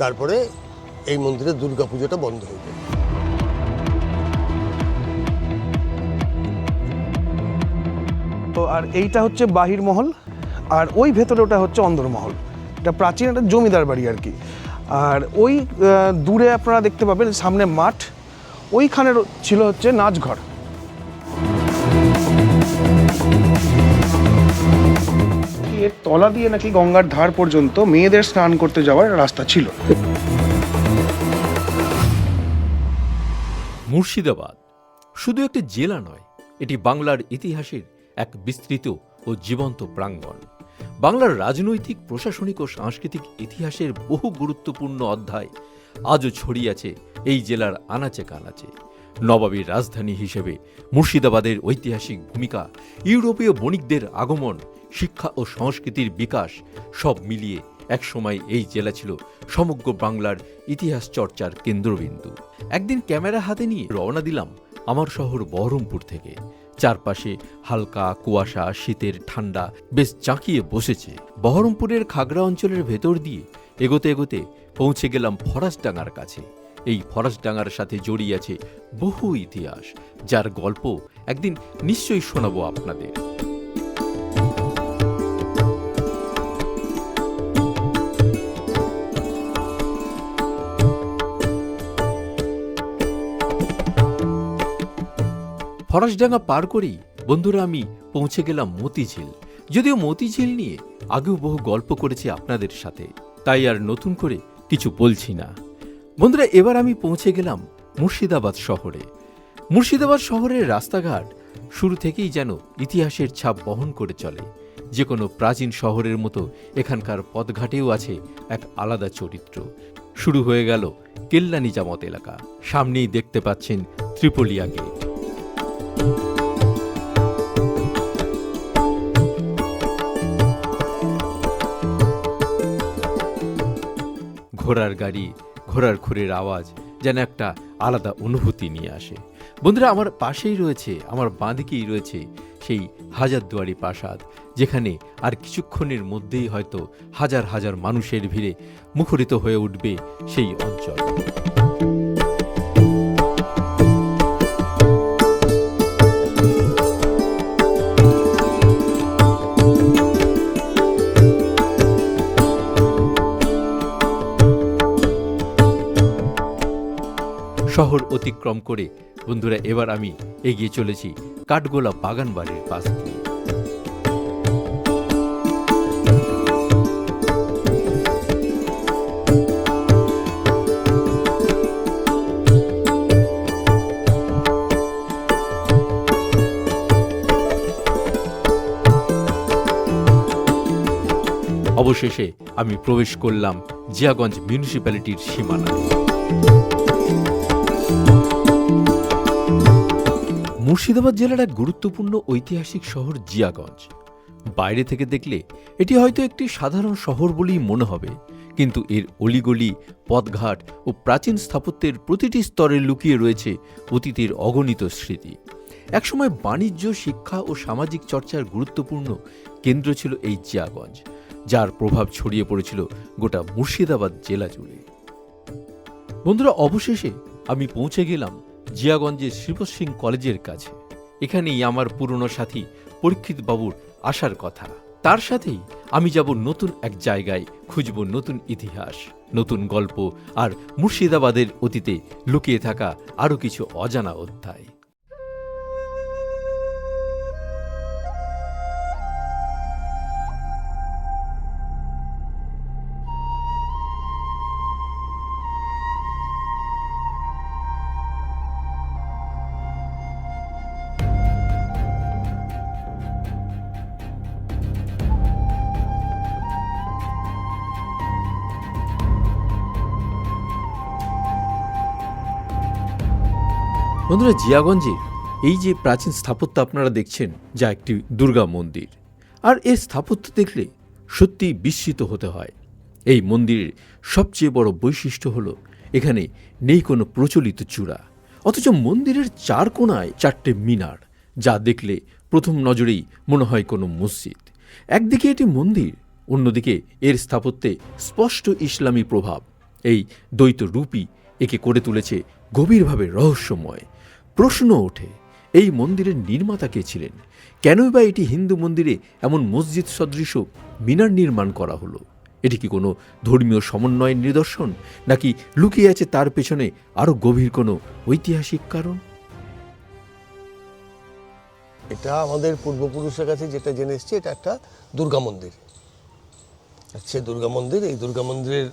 তারপরে এই মন্দিরের দুর্গাপুজোটা বন্ধ হয়ে যায়। তো আর এইটা হচ্ছে বাহির মহল, আর ওই ভেতরে ওটা হচ্ছে অন্দরমহল এটা প্রাচীন একটা জমিদার বাড়ি আর কি। আর ওই দূরে আপনারা দেখতে পাবেন সামনে মাঠ ওইখানের ছিল হচ্ছে নাচঘর। এর তলা দিয়ে নাকি গঙ্গার ধার পর্যন্ত মেয়েদের স্নান করতে যাওয়ার রাস্তা ছিল। মুর্শিদাবাদ শুধু একটি জেলা নয়, এটি বাংলার ইতিহাসের এক বিস্তৃত ও জীবন্ত প্রাঙ্গণ। বাংলার রাজনৈতিক, প্রশাসনিক ও সাংস্কৃতিক ইতিহাসের বহু গুরুত্বপূর্ণ অধ্যায় আজও ছড়িয়ে আছে এই জেলার আনাচে কানাচে। নবাবীর রাজধানী হিসেবে মুর্শিদাবাদের ঐতিহাসিক ভূমিকা, ইউরোপীয় বণিকদের আগমন শিক্ষা ও সংস্কৃতির বিকাশ সব মিলিয়ে একসময় এই জেলা ছিল সমগ্র বাংলার ইতিহাস চর্চার কেন্দ্রবিন্দু। একদিন ক্যামেরা হাতে নিয়ে রওনা দিলাম আমার শহর বহরমপুর থেকে। চারপাশে হালকা কুয়াশা, শীতের ঠান্ডা বেশ জাঁকিয়ে বসেছে। বহরমপুরের খাগড়া অঞ্চলের ভেতর দিয়ে এগোতে এগোতে পৌঁছে গেলাম ফরাসডাঙ্গার কাছে। এই ফরাসডাঙ্গার সাথে জড়িয়ে আছে বহু ইতিহাস, যার গল্প একদিন নিশ্চয়ই শোনাবো আপনাদের। ফরাসডাঙ্গা পার করেই, বন্ধুরা, আমি পৌঁছে গেলাম মতিঝিল। যদিও মতিঝিল নিয়ে আগেও বহু গল্প করেছি আপনাদের সাথে, তাই আর নতুন করে কিছু বলছি না। বন্ধুরা, এবার আমি পৌঁছে গেলাম মুর্শিদাবাদ শহরে। মুর্শিদাবাদ শহরের রাস্তাঘাট শুরু থেকেই যেন ইতিহাসের ছাপ বহন করে চলে। যে কোনো প্রাচীন শহরের মতো এখানকার পথঘাটেও আছে এক আলাদা চরিত্র। শুরু হয়ে গেল কেল্লা নিজামত এলাকা। সামনেই দেখতে পাচ্ছেন ত্রিপলিয়া গেট। ঘোড়ার গাড়ি, ঘোড়ার খুরের আওয়াজ যেন একটা আলাদা অনুভূতি নিয়ে আসে। বন্ধুরা, আমার পাশেই রয়েছে, আমার বাঁদিকেই রয়েছে সেই হাজারদুয়ারি প্রাসাদ, যেখানে আর কিছুক্ষণের মধ্যেই হয়তো হাজার হাজার মানুষের ভিড়ে মুখরিত হয়ে উঠবে সেই অঞ্চল। শহর অতিক্রম করে, বন্ধুরা, এবার আমি এগিয়ে চলেছি কাঠগোলা বাগান বাড়ির পাশ দিয়ে। অবশেষে আমি প্রবেশ করলাম জিয়াগঞ্জ মিউনিসিপ্যালিটির সীমানায়। মুর্শিদাবাদ জেলার এক গুরুত্বপূর্ণ ঐতিহাসিক শহর জিয়াগঞ্জ। বাইরে থেকে দেখলে এটি হয়তো একটি সাধারণ শহর বলেই মনে হবে, কিন্তু এর অলিগলি, পথঘাট ও প্রাচীন স্থাপত্যের প্রতিটি স্তরে লুকিয়ে রয়েছে অতীতের অগণিত স্মৃতি। একসময় বাণিজ্য, শিক্ষা ও সামাজিক চর্চার গুরুত্বপূর্ণ কেন্দ্র ছিল এই জিয়াগঞ্জ, যার প্রভাব ছড়িয়ে পড়েছিল গোটা মুর্শিদাবাদ জেলা জুড়ে। বন্ধুরা, অবশেষে আমি পৌঁছে গেলাম জিয়াগঞ্জের শিবত সিং কলেজের কাছে। এখানেই আমার পুরনো সাথী পরীক্ষিত বাবুর আসার কথা। তার সাথেই আমি যাব নতুন এক জায়গায় খুঁজব নতুন ইতিহাস, নতুন গল্প আর মুর্শিদাবাদের অতীতে লুকিয়ে থাকা আরও কিছু অজানা অধ্যায়। বন্ধুরা জিয়াগঞ্জের এই যে প্রাচীন স্থাপত্য আপনারা দেখছেন, যা একটি দুর্গা মন্দির, আর এর স্থাপত্য দেখলে সত্যি বিস্মিত হতে হয়। এই মন্দিরের সবচেয়ে বড় বৈশিষ্ট্য হলো, এখানে নেই কোনো প্রচলিত চূড়া, অথচ মন্দিরের চার কোণায় চারটে মিনার, যা দেখলে প্রথম নজরেই মনে হয় কোনো মসজিদ। একদিকে এটি মন্দির, অন্যদিকে এর স্থাপত্যে স্পষ্ট ইসলামী প্রভাব। এই দ্বৈত রূপই একে করে তুলেছে গভীরভাবে রহস্যময় প্রশ্ন ওঠে, এই মন্দিরের নির্মাতা কে ছিলেন? কেনই বা এটি হিন্দু মন্দিরে এমন মসজিদ সদৃশ মিনার নির্মাণ করা হলো? এটি কি কোনো ধর্মীয় সমন্বয়ের নিদর্শন, নাকি লুকিয়ে আছে তার পেছনে আরও গভীর কোনো ঐতিহাসিক কারণ? এটা আমাদের পূর্বপুরুষের কাছে যেটা জেনে এসেছি, এটা একটা দুর্গা মন্দির। সে দুর্গা মন্দির, এই দুর্গা মন্দিরের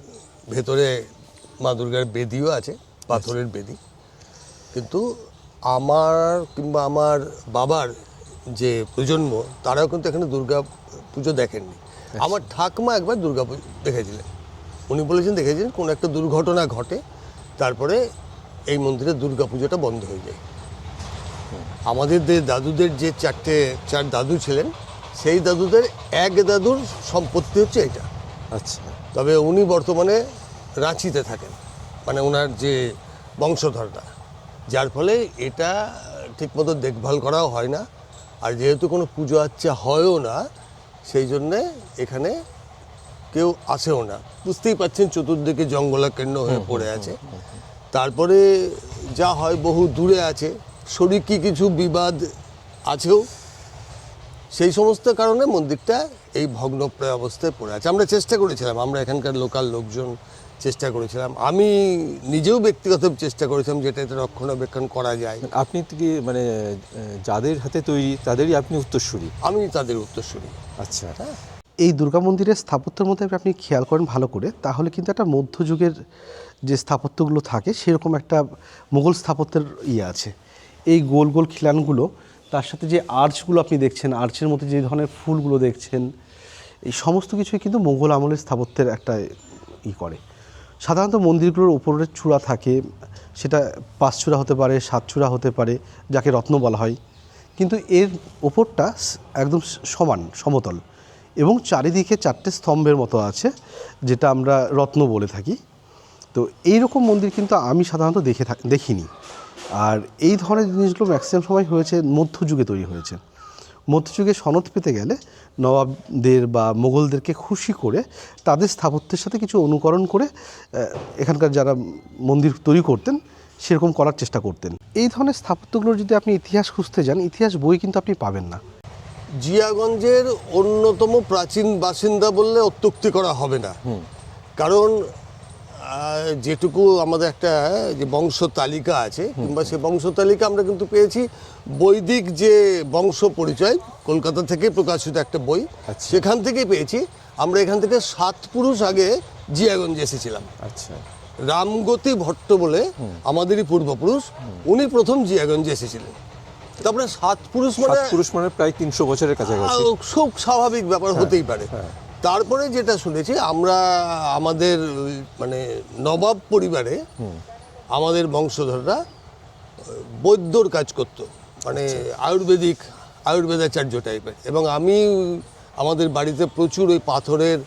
ভেতরে মা দুর্গার বেদিও আছে, পাথরের বেদি। কিন্তু আমার কিংবা আমার বাবার যে প্রজন্ম তারাও কিন্তু এখানে দুর্গা পুজো দেখেননি। আমার ঠাকমা একবার দুর্গা পুজো দেখেছিলেন। উনি বলেছেন দেখেছিলেন কোনো একটা দুর্ঘটনা ঘটে তারপরে এই মন্দিরে দুর্গা পুজোটা বন্ধ হয়ে যায়। আমাদের যে দাদুদের যে চারটে চার দাদু ছিলেন সেই দাদুদের এক দাদুর সম্পত্তি হচ্ছে এটা। আচ্ছা। তবে উনি বর্তমানে রাঁচিতে থাকেন মানে ওনার যে বংশধরটা যার ফলে এটা ঠিকমতো দেখভাল করাও হয় না। আর যেহেতু কোনো পুজো আচ্চা হয়ও না সেই জন্যে এখানে কেউ আসেও না। বুঝতেই পাচ্ছেন চতুর্দিকে জঙ্গলাকীর্ণ হয়ে পড়ে আছে। তারপরে যা হয় বহু দূরে আছে। শরিকি কিছু বিবাদ আছেও সেই সমস্ত কারণে মন্দিরটা এই ভগ্নপ্রায় অবস্থায় পড়ে আছে। আমরা চেষ্টা করেছিলাম আমরা এখানকার লোকাল লোকজন চেষ্টা করেছিলাম। আমি নিজেও ব্যক্তিগত চেষ্টা করেছিলাম যেটা এটা রক্ষণাবেক্ষণ করা যায়। আপনি কি মানে যাদের হাতে তৈরি তাদেরই আপনি উত্তরসূরি? আমি তাদের উত্তরসূরি। আচ্ছা। এই দুর্গা মন্দিরের স্থাপত্যের মধ্যে আপনি খেয়াল করেন ভালো করে তাহলে কিন্তু একটা মধ্যযুগের যে স্থাপত্যগুলো থাকে সেরকম একটা মোগল স্থাপত্যের ইয়ে আছে। এই গোল গোল খিলানগুলো তার সাথে যে আর্চগুলো আপনি দেখছেন আর্চের মধ্যে যে ধরনের ফুলগুলো দেখছেন এই সমস্ত কিছুই কিন্তু মোগল আমলের স্থাপত্যের একটা ই করে। সাধারণত মন্দিরগুলোর উপরের চূড়া থাকে, সেটা পাঁচ চূড়া হতে পারে, সাত চূড়া হতে পারে, যাকে রত্ন বলা হয়। কিন্তু এর ওপরটা একদম সমান, সমতল এবং চারিদিকে চারটে স্তম্ভের মতো আছে, যেটা আমরা রত্ন বলে থাকি। তো এই রকম মন্দির কিন্তু আমি সাধারণত দেখে থাক- দেখিনি। আর এই ধরনের জিনিসগুলো ম্যাক্সিমাম সময় হয়েছে মধ্যযুগে তৈরি হয়েছে। মধ্যযুগে সনদ পেতে গেলে নবাবদের বা মোগলদেরকে খুশি করে তাদের স্থাপত্যের সাথে কিছু অনুকরণ করে এখানকার যারা মন্দির তৈরি করতেন সেরকম করার চেষ্টা করতেন। এই ধরনের স্থাপত্যগুলোর যদি আপনি ইতিহাস খুঁজতে যান ইতিহাস বই কিন্তু আপনি পাবেন না। জিয়াগঞ্জের অন্যতম প্রাচীন বাসিন্দা বললে অত্যুক্তি করা হবে না। কারণ যেটুকু আমাদের একটা যে বংশ তালিকা আছে কিংবা সে বংশ তালিকা আমরা কিন্তু পেয়েছি বৈদিক যে বংশ পরিচয় কলকাতা থেকে প্রকাশিত একটা বই সেখান থেকে পেয়েছি। আমরা এখান থেকে সাত পুরুষ আগে জিয়াগঞ্জে এসেছিলাম। আচ্ছা। রামগতি ভট্ট বলে আমাদেরই পূর্বপুরুষ উনি প্রথম জিয়াগঞ্জে এসেছিলেন। তারপরে সাত পুরুষ মানে পুরুষ মানে প্রায় তিনশো বছরের কাছাকাছি। আহ, খুব স্বাভাবিক ব্যাপার হতেই পারে। তারপরে যেটা শুনেছি আমরা আমাদের মানে নবাব পরিবারে আমাদের বংশধররা বৈদ্যর কাজ করত মানে আয়ুর্বেদিক আয়ুর্বেদাচার্য টাইপের। এবং আমি আমাদের বাড়িতে প্রচুর ওই পাথরের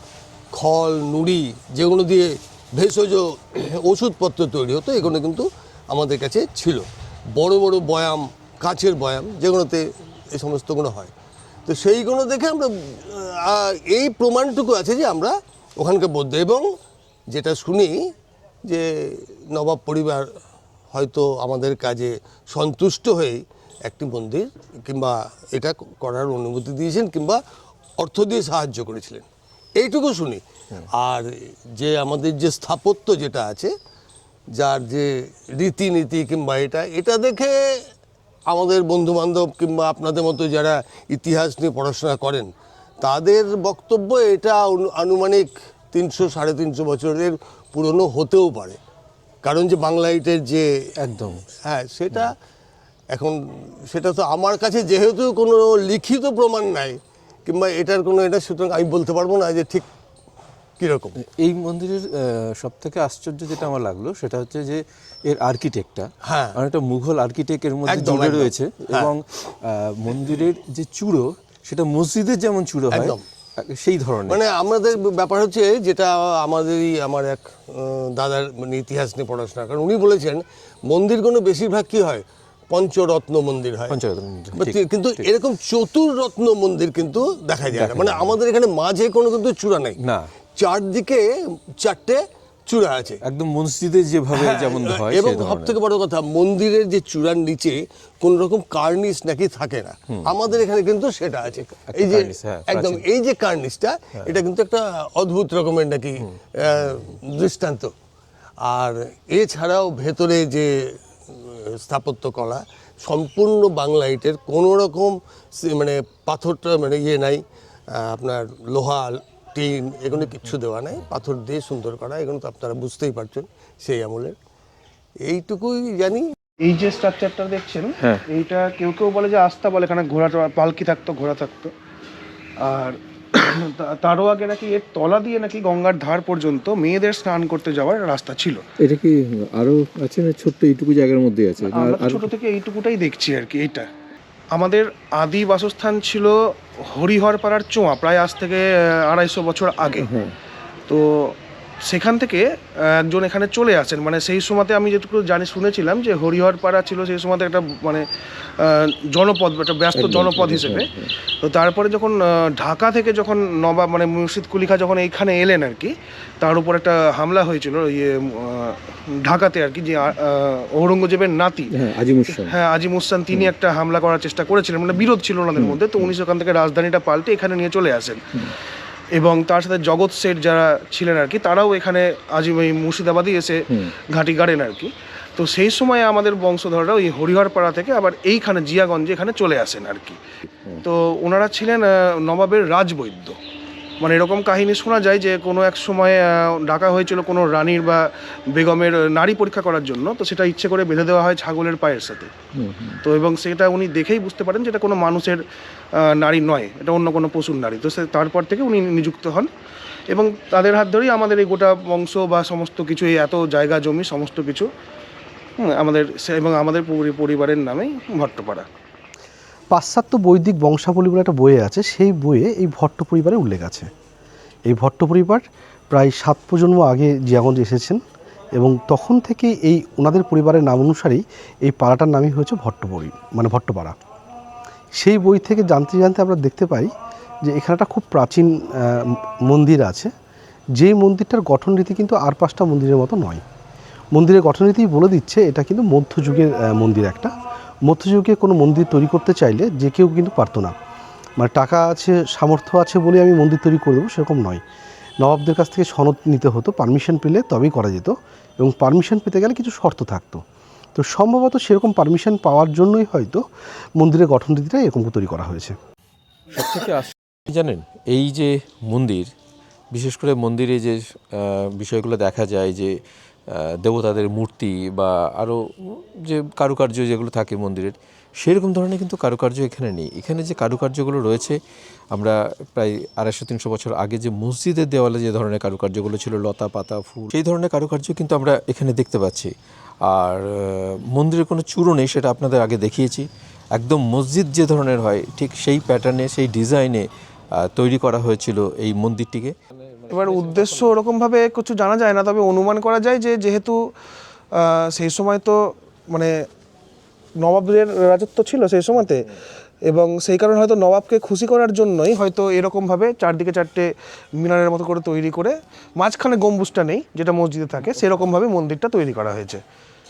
খল নুড়ি যেগুলো দিয়ে ভেষজ ওষুধপত্র তৈরি হতো এগুলো কিন্তু আমাদের কাছে ছিল। বড় বড় বয়াম কাচের বয়াম যেগুলোতে এই সমস্তগুলো হয়। তো সেইগুলো দেখে আমরা এই প্রমাণটুকু আছে যে আমরা ওখানকার বৌদ্ধ এবং যেটা শুনি যে নবাব পরিবার হয়তো আমাদের কাজে সন্তুষ্ট হয়ে একটি মন্দির কিংবা এটা করার অনুমতি দিয়েছেন কিংবা অর্থ দিয়ে সাহায্য করেছিলেন। এইটুকু শুনি। আর যে আমাদের যে স্থাপত্য যেটা আছে, যার যে রীতিনীতি কিংবা এটা এটা দেখে আমাদের বন্ধু বান্ধব কিংবা আপনাদের মতো যারা ইতিহাস নিয়ে পড়াশোনা করেন তাদের বক্তব্য এটা আনুমানিক তিনশো সাড়ে তিনশো বছরের পুরনো হতেও পারে। কারণ যে বাংলাইটের যে একদম। হ্যাঁ সেটা এখন সেটা তো আমার কাছে যেহেতু কোনো লিখিত প্রমাণ নাই কিংবা এটার কোনো এটা সুতরাং আমি বলতে পারব না যে ঠিক কীরকম। এই মন্দিরের সব থেকে আশ্চর্য যেটা আমার লাগল সেটা হচ্ছে যে এর আর্কিটেক্টটা হ্যাঁ। অনেকটা মুঘল আর্কিটেক্ট এর মধ্যে জুড়ে রয়েছে হ্যাঁ। এবং মন্দিরের যে চূড়ো সেটা মসজিদের যেমন চূড়ো হয় সেই ধরনের। মানে আমাদের ব্যাপার হচ্ছে যেটা আমাদেরই আমার এক দাদার মানে ইতিহাস নিয়ে পড়াশোনা। কারণ উনি বলেছেন মন্দিরগুলো বেশিরভাগ কী হয়? পঞ্চরত্ন মন্দির হয়। পঞ্চরত্ন কিন্তু এরকম চতুর্রত্ন মন্দির কিন্তু দেখা যায় না। মানে আমাদের এখানে মাঝে কোনো কিন্তু চূড়া নেই। না। চারদিকে চারটে চূড়া আছে। একদম মসজিদে যেভাবে যেমন হয় হ্যাঁ, এবং সব থেকে বড় কথা মন্দিরের যে চূড়ার নিচে কোন রকম কার্নিস নাকি থাকে না। আমাদের এখানে কিন্তু সেটা আছে। এই যে হ্যাঁ, একদম এই যে কার্নিসটা এটা কিন্তু একটা অদ্ভুত রকমের নাকি দৃষ্টান্ত। আর এছাড়াও ভেতরে যে স্থাপত্য কলা সম্পূর্ণ বাংলা ইটের কোনো রকম মানে পাথরটা মানে ইয়ে নাই। আপনার লোহা টিন এগুলো কিচ্ছু দেওয়া নাই। পাথর দিয়ে সুন্দর করা এগুলো তো আপনারা বুঝতেই পারছেন সেই আমলের। এইটুকুই জানি। এই যে স্ট্রাকচারটা দেখছেন হ্যাঁ। এইটা কেউ কেউ বলে যে আস্থা বলে এখানে ঘোড়া টোড়া- পালকি থাকতো ঘোড়া থাকতো। আর তা- তারও আগে নাকি এর তলা দিয়ে নাকি গঙ্গার ধার পর্যন্ত মেয়েদের স্নান করতে যাওয়ার রাস্তা ছিল। এটা কি আরও আছে না ছোট্ট এইটুকু জায়গার মধ্যে আছে? ছোট থেকে এইটুকুটাই দেখছি আর কি এইটা। আমাদের আদি বাসস্থান ছিল হরিহরপাড়ার চোঁয়া প্রায় আজ থেকে আড়াইশো বছর আগে। তো সেখান থেকে একজন এখানে চলে আসেন। মানে সেই সময়তে আমি যেটুকু জানি শুনেছিলাম যে হরিহরপাড়া ছিল সেই সময়তে একটা মানে জনপদ একটা ব্যস্ত জনপদ হিসেবে। হ্যাঁ, তো তারপরে যখন ঢাকা থেকে যখন নবাব মানে মুর্শিদ কুলিখা যখন এইখানে এলেন আর কি তার উপর একটা হামলা হয়েছিল ইয়ে ঢাকাতে আর কি যে ঔরঙ্গজেবের নাতি। হ্যাঁ হ্যাঁ আজিম উসান তিনি একটা হামলা করার চেষ্টা করেছিলেন। মানে বিরোধ ছিল ওনাদের মধ্যে। তো উনি সেখান থেকে রাজধানীটা পাল্টে এখানে নিয়ে চলে আসেন। এবং তার সাথে জগৎ শেঠ যারা ছিলেন আর কি তারাও এখানে আজ ওই মুর্শিদাবাদই এসে ঘাঁটি গাড়েন আর কি। তো সেই সময় আমাদের বংশধররা ওই হরিহরপাড়া থেকে আবার এইখানে জিয়াগঞ্জে এখানে চলে আসেন আর কি। তো ওনারা ছিলেন নবাবের রাজবৈদ্য। মানে এরকম কাহিনী শোনা যায় যে কোনো এক সময় ডাকা হয়েছিল কোনো রানীর বা বেগমের নারী পরীক্ষা করার জন্য তো সেটা ইচ্ছে করে বেঁধে দেওয়া হয় ছাগলের পায়ের সাথে। তো এবং সেটা উনি দেখেই বুঝতে পারেন যে এটা কোনো মানুষের নারী নয় এটা অন্য কোনো পশুর নারী। তো সে তারপর থেকে উনি নিযুক্ত হন এবং তাদের হাত ধরেই আমাদের এই গোটা বংশ বা সমস্ত কিছু এই এত জায়গা জমি সমস্ত কিছু আমাদের সে- এবং আমাদের পরিবারের নামেই ভট্টপাড়া। পাশ্চাত্য বৈদিক বংশাবলী বলে একটা বইয়ে আছে, সেই বইয়ে এই ভট্ট পরিবারের উল্লেখ আছে। এই ভট্ট পরিবার প্রায় সাত প্রজন্ম আগে জিয়াগঞ্জ এসেছেন এবং তখন থেকে এই ওনাদের পরিবারের নাম অনুসারেই এই পাড়াটার নামই হয়েছে ভট্টপরি মানে ভট্টপাড়া। সেই বই থেকে জানতে জানতে আমরা দেখতে পাই যে এখানে একটা খুব প্রাচীন মন্দির আছে। যেই মন্দিরটার গঠন রীতি কিন্তু আর পাঁচটা মন্দিরের মতো নয়। মন্দিরের গঠন গঠনরীতি বলে দিচ্ছে, এটা কিন্তু মধ্যযুগের মন্দির একটা। মধ্যযুগে কোনো মন্দির তৈরি করতে চাইলে যে কেউ কিন্তু পারতো না। মানে টাকা আছে, সামর্থ্য আছে বলে আমি মন্দির তৈরি করে দেবো সেরকম নয়। নবাবদের কাছ থেকে সনদ নিতে হতো পারমিশন পেলে তবেই করা যেত এবং পারমিশন পেতে গেলে কিছু শর্ত থাকতো। তো সম্ভবত সেরকম পারমিশন পাওয়ার জন্যই হয়তো মন্দিরের গঠন গঠনরীতিটা এরকম তৈরি করা হয়েছে। সব থেকে জানেন? এই যে মন্দির, বিশেষ করে মন্দিরে যে বিষয়গুলো দেখা যায় যে দেবতাদের মূর্তি বা আরও যে কারুকার্য যেগুলো থাকে মন্দিরের, সেরকম ধরনের কিন্তু কারুকার্য এখানে নেই। এখানে যে কারুকার্যগুলো রয়েছে, আমরা প্রায় আড়াইশো, তিনশো বছর আগে যে মসজিদের দেওয়ালে যে ধরনের কারুকার্যগুলো ছিল, লতা, পাতা, ফুল, সেই ধরনের কারুকার্য কিন্তু আমরা এখানে দেখতে পাচ্ছি। আর মন্দিরের কোনো চূড়ো নেই, সেটা আপনাদের আগে দেখিয়েছি। একদম মসজিদ যে ধরনের হয়, ঠিক সেই প্যাটার্নে সেই ডিজাইনে তৈরি করা হয়েছিল এই মন্দিরটিকে। এবার উদ্দেশ্য ওরকমভাবে কিছু জানা যায় না তবে অনুমান করা যায় যে যেহেতু সেই সময় তো মানে নবাবের রাজত্ব ছিল সেই সময়তে এবং সেই কারণে হয়তো নবাবকে খুশি করার জন্যই হয়তো এরকমভাবে চারদিকে চারটে মিনারের মতো করে তৈরি করে মাঝখানে গম্বুজটা নেই যেটা মসজিদে থাকে সেরকমভাবে মন্দিরটা তৈরি করা হয়েছে।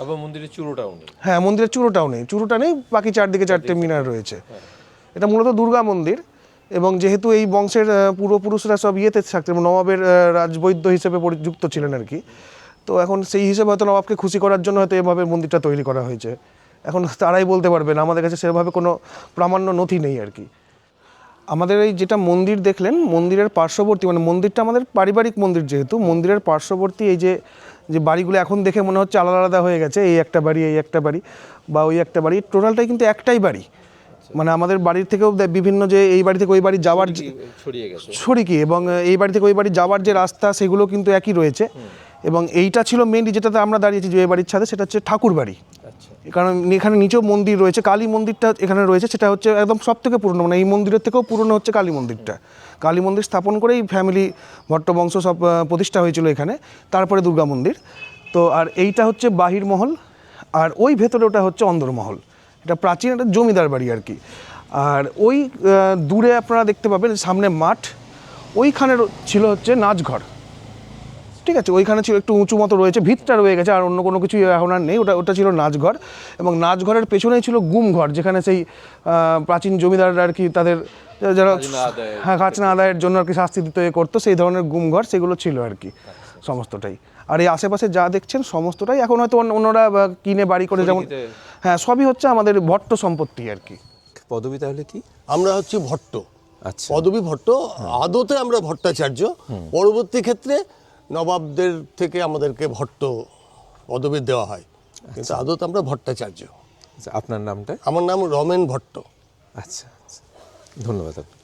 আবার মন্দিরের চূড়োটাও নেই। হ্যাঁ মন্দিরের চূড়োটাও নেই চূড়োটা নেই বাকি চারদিকে চারটে। মিনার রয়েছে। এটা মূলত দুর্গা মন্দির এবং যেহেতু এই বংশের পূর্বপুরুষরা সব ইয়েতে থাকতেন নবাবের রাজবৈদ্য হিসেবে যুক্ত ছিলেন আর কি, তো এখন সেই হিসেবে হয়তো নবাবকে খুশি করার জন্য হয়তো এভাবে মন্দিরটা তৈরি করা হয়েছে। এখন তারাই বলতে পারবেন আমাদের কাছে সেভাবে কোনো প্রামাণ্য নথি নেই আর কি। আমাদের এই যেটা মন্দির দেখলেন, মন্দিরের পার্শ্ববর্তী মানে মন্দিরটা আমাদের পারিবারিক মন্দির যেহেতু, মন্দিরের পার্শ্ববর্তী এই যে যে বাড়িগুলো এখন দেখে মনে হচ্ছে আলাদা আলাদা হয়ে গেছে, এই একটা বাড়ি, এই একটা বাড়ি, বা ওই একটা বাড়ি, টোটালটাই কিন্তু একটাই বাড়ি। মানে আমাদের বাড়ির থেকেও বিভিন্ন যে এই বাড়ি থেকে ওই বাড়ি যাওয়ার ছড়িয়ে গেছে। সরিকি এবং এই বাড়ি থেকে ওই বাড়ি যাওয়ার যে রাস্তা সেগুলো কিন্তু একই রয়েছে। এবং এইটা ছিল মেনলি যেটাতে আমরা দাঁড়িয়েছি যে এই বাড়ির ছাদে সেটা হচ্ছে ঠাকুর বাড়ি। আচ্ছা। কারণ এখানে নিচেও মন্দির রয়েছে কালী মন্দিরটা এখানে রয়েছে সেটা হচ্ছে একদম সব থেকে পুরনো মানে এই মন্দিরের থেকেও পুরনো হচ্ছে কালী মন্দিরটা। কালী মন্দির স্থাপন করেই ফ্যামিলি ভট্টবংশ সব প্রতিষ্ঠা হয়েছিল এখানে তারপরে দুর্গা মন্দির। তো আর এইটা হচ্ছে বাহির মহল আর ওই ভেতরে ওটা হচ্ছে অন্দরমহল। এটা প্রাচীন একটা জমিদার বাড়ি আর কি। আর ওই দূরে আপনারা দেখতে পাবেন সামনে মাঠ ওইখানে রো- ছিল হচ্ছে নাচঘর। ঠিক আছে ওইখানে ছিল একটু উঁচু মতো রয়েছে ভিতটা রয়ে গেছে আর অন্য কোনো কিছু এখন আর নেই ওটা ওটা ছিল নাচঘর। এবং নাচঘরের পেছনেই ছিল গুমঘর যেখানে সেই প্রাচীন জমিদাররা আর কি তাদের যারা হ্যাঁ খাজনা আদায়ের জন্য আর কি শাস্তি দিতে করতো সেই ধরনের গুমঘর সেগুলো ছিল আর কি সমস্তটাই। আর এই আশেপাশে যা দেখছেন সমস্তটাই এখন হয়তো অন্য- অন্যরা কিনে বাড়ি করে যেমন হ্যাঁ সবই হচ্ছে আমাদের ভট্ট সম্পত্তি আর কি। পদবী তাহলে কি? আমরা হচ্ছে ভট্ট। আচ্ছা। পদবী ভট্ট আদতে আমরা ভট্টাচার্য। পরবর্তী ক্ষেত্রে নবাবদের থেকে আমাদেরকে ভট্ট পদবী দেওয়া হয়। কিন্তু আদতে আমরা ভট্টাচার্য। আচ্ছা, আপনার নামটা? আমার নাম রমেন ভট্ট। আচ্ছা আচ্ছা। ধন্যবাদ আপনাকে।